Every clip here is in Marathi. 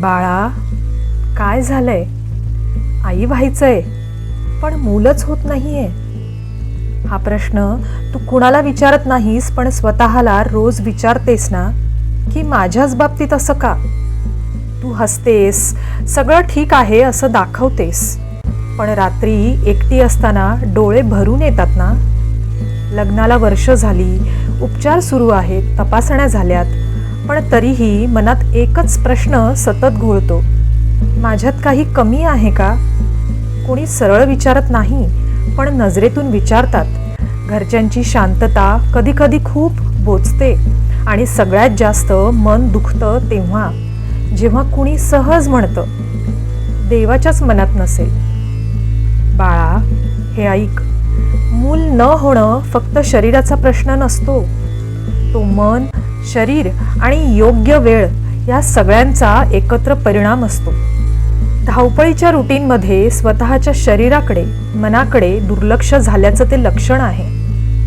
बाळा काय झालंय? आई व्हायचंय पण मूलच होत नाहीये. हा प्रश्न तू कुणाला विचारत नाहीस पण स्वतःला रोज विचारतेस ना की माझ्याच बाबतीत असं का? तू हसतेस सगळं ठीक आहे असं दाखवतेस पण रात्री एकटी असताना डोळे भरून येतात ना? लग्नाला वर्ष झाली उपचार सुरू आहेत तपासण्या झाल्यात पण तरीही मनात एकच प्रश्न सतत घोळतो. माझ्यात काही कमी आहे का? कोणी सरळ विचारत नाही पण नजरेतून विचारतात. घरच्यांची शांतता कधीकधी खूप बोचते आणि सगळ्यात जास्त मन दुखतं तेव्हा जेव्हा कुणी सहज म्हणतं देवाच्याच मनात नसेल. बाळा हे ऐक. मूल न होणं फक्त शरीराचा प्रश्न नसतो. तो मन शरीर आणि योग्य वेळ या सगळ्यांचा एकत्र परिणाम असतो. धावपळीच्या रुटीनमध्ये स्वतःच्या शरीराकडे मनाकडे दुर्लक्ष झाल्याचं ते लक्षण आहे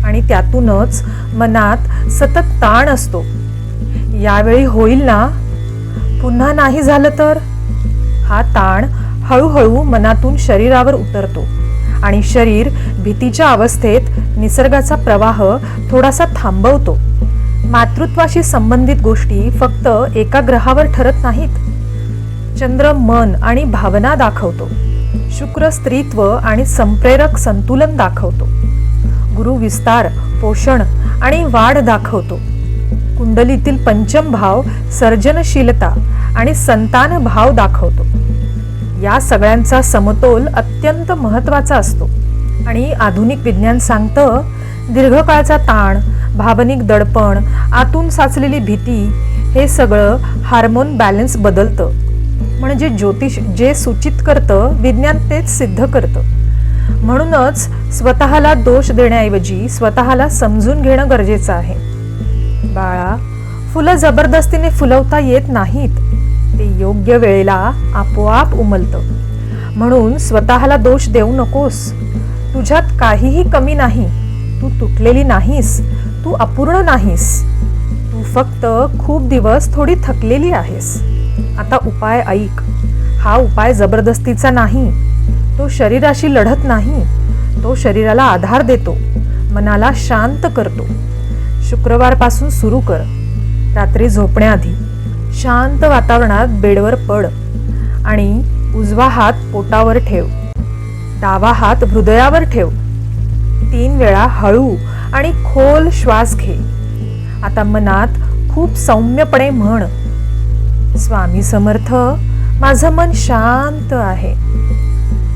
आणि त्यातूनच मनात सतत ताण असतो. यावेळी होईल ना? पुन्हा नाही झालं तर? हा ताण हळूहळू मनातून शरीरावर उतरतो आणि शरीर भीतीच्या अवस्थेत निसर्गाचा प्रवाह थोडासा थांबवतो. मातृत्वाशी संबंधित गोष्टी फक्त एका ग्रहावर ठरत नाहीत. चंद्र मन आणि भावना दाखवतो. शुक्र स्त्रीत्व आणि संप्रेरक संतुलन दाखवतो. गुरु विस्तार पोषण आणि वाढ दाखवतो. कुंडलीतील पंचम भाव सर्जनशीलता आणि संतान भाव दाखवतो. या सगळ्यांचा समतोल अत्यंत महत्त्वाचा असतो. आणि आधुनिक विज्ञान सांगतं दीर्घकाळचा ताण भावनिक दडपण आतून साचलेली भीती हे सगळं हार्मोन बॅलन्स बदलतं. म्हणजे ज्योतिष जे सूचित करतं विज्ञान तेच सिद्ध करतं. म्हणूनच स्वतःला दोष देण्याऐवजी स्वतःला समजून घेणं गरजेचं आहे. बाळा फुलं जबरदस्तीने फुलवता येत नाहीत. ते योग्य वेळेला आपोआप उमलतं. म्हणून स्वतःला दोष देऊ नकोस. तुझ्यात काहीही कमी नाही. तू तुटलेली नाहीस. तू अपूर्ण नाहीस. तू फक्त खूप दिवस थोडी थकलेली आहेस. आता उपाय ऐक. हा उपाय जबरदस्तीचा नाही. तो शरीराशी लढत नाही. तो शरीराला आधार देतो. मनाला शांत करतो. शुक्रवारपासून सुरू कर. रात्री झोपण्याआधी शांत वातावरणात बेडवर पड आणि उजवा हात पोटावर ठेव. डावा हात हृदयावर ठेव. तीन वेळा हळू आणि खोल श्वास घे. आता मनात खूप सौम्यपणे म्हण स्वामी समर्थ माझं मन शांत आहे.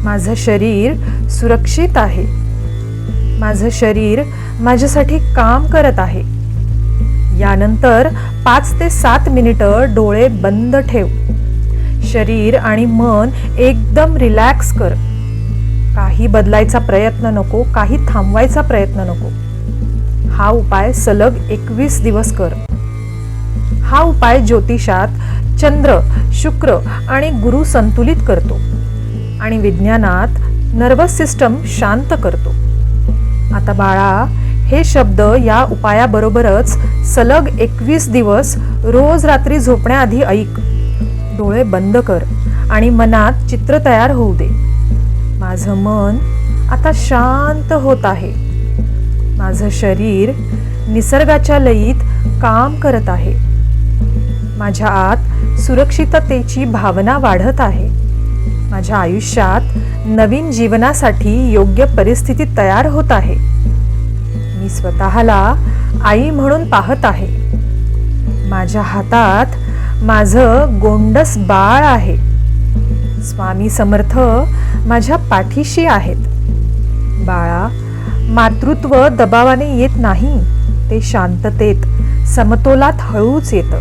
माझं शरीर सुरक्षित आहे. माझं शरीर माझ्यासाठी काम करत आहे. यानंतर पाच ते सात मिनिटं डोळे बंद ठेव. शरीर आणि मन एकदम रिलॅक्स कर. काही बदलायचा प्रयत्न नको काही थांबवायचा प्रयत्न नको. हा उपाय सलग एकवीस दिवस कर. हा उपाय ज्योतिषात चंद्र शुक्र आणि गुरु संतुलित करतो आणि विज्ञानात नर्वस सिस्टम शांत करतो. आता बाळा हे शब्द या उपायाबरोबरच सलग एकवीस दिवस रोज रात्री झोपण्याआधी ऐक. डोळे बंद कर आणि मनात चित्र तयार होऊ दे. माझं मन आता शांत होत आहे. माझं शरीर निसर्गाच्या लयीत काम करत आहे. माझ्या आत सुरक्षिततेची भावना वाढत आहे. माझ्या आयुष्यात नवीन जीवनासाठी योग्य परिस्थिती तयार होत आहे. मी स्वतःला आई म्हणून पाहत आहे. माझ्या हातात माझं गोंडस बाळ आहे. स्वामी समर्थ माझ्या पाठीशी आहेत. बाळा मातृत्व दबावाने येत नाही ते शांततेत समतोलात हळूच येतं.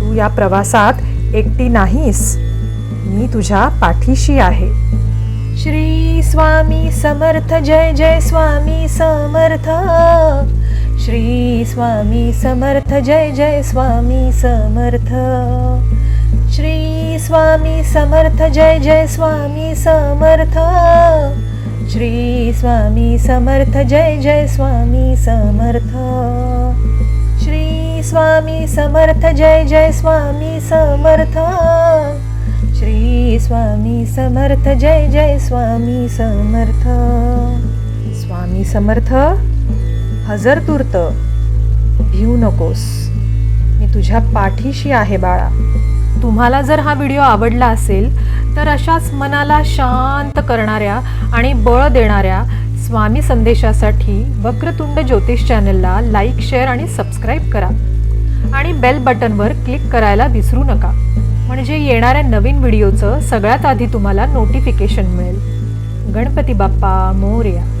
तू या प्रवासात एकटी नाहीस. मी तुझ्या पाठीशी आहे. श्री स्वामी समर्थ जय जय स्वामी समर्थ. श्री स्वामी समर्थ जय जय स्वामी समर्थ. श्री स्वामी समर्थ जय जय स्वामी समर्थ. श्री स्वामी समर्थ जय जय स्वामी समर्थ. श्री स्वामी समर्थ जय जय स्वामी समर्थ. श्री स्वामी समर्थ जय जय स्वामी समर्थ. स्वामी समर्थ हजर तुर्त भिऊ नकोस. मी तुझ्या पाठीशी आहे बाळा. तुम्हाला जर हा व्हिडिओ आवडला असेल तर अशाच मनाला शांत करणाऱ्या आणि बळ देणाऱ्या स्वामी संदेशासाठी वक्रतुंड ज्योतिष चॅनलला लाईक शेअर आणि सबस्क्राईब करा. आणि बेल बटनवर क्लिक करायला विसरू नका. म्हणजे येणाऱ्या नवीन व्हिडिओचं सगळ्यात आधी तुम्हाला नोटिफिकेशन मिळेल. गणपती बाप्पा मोर्या.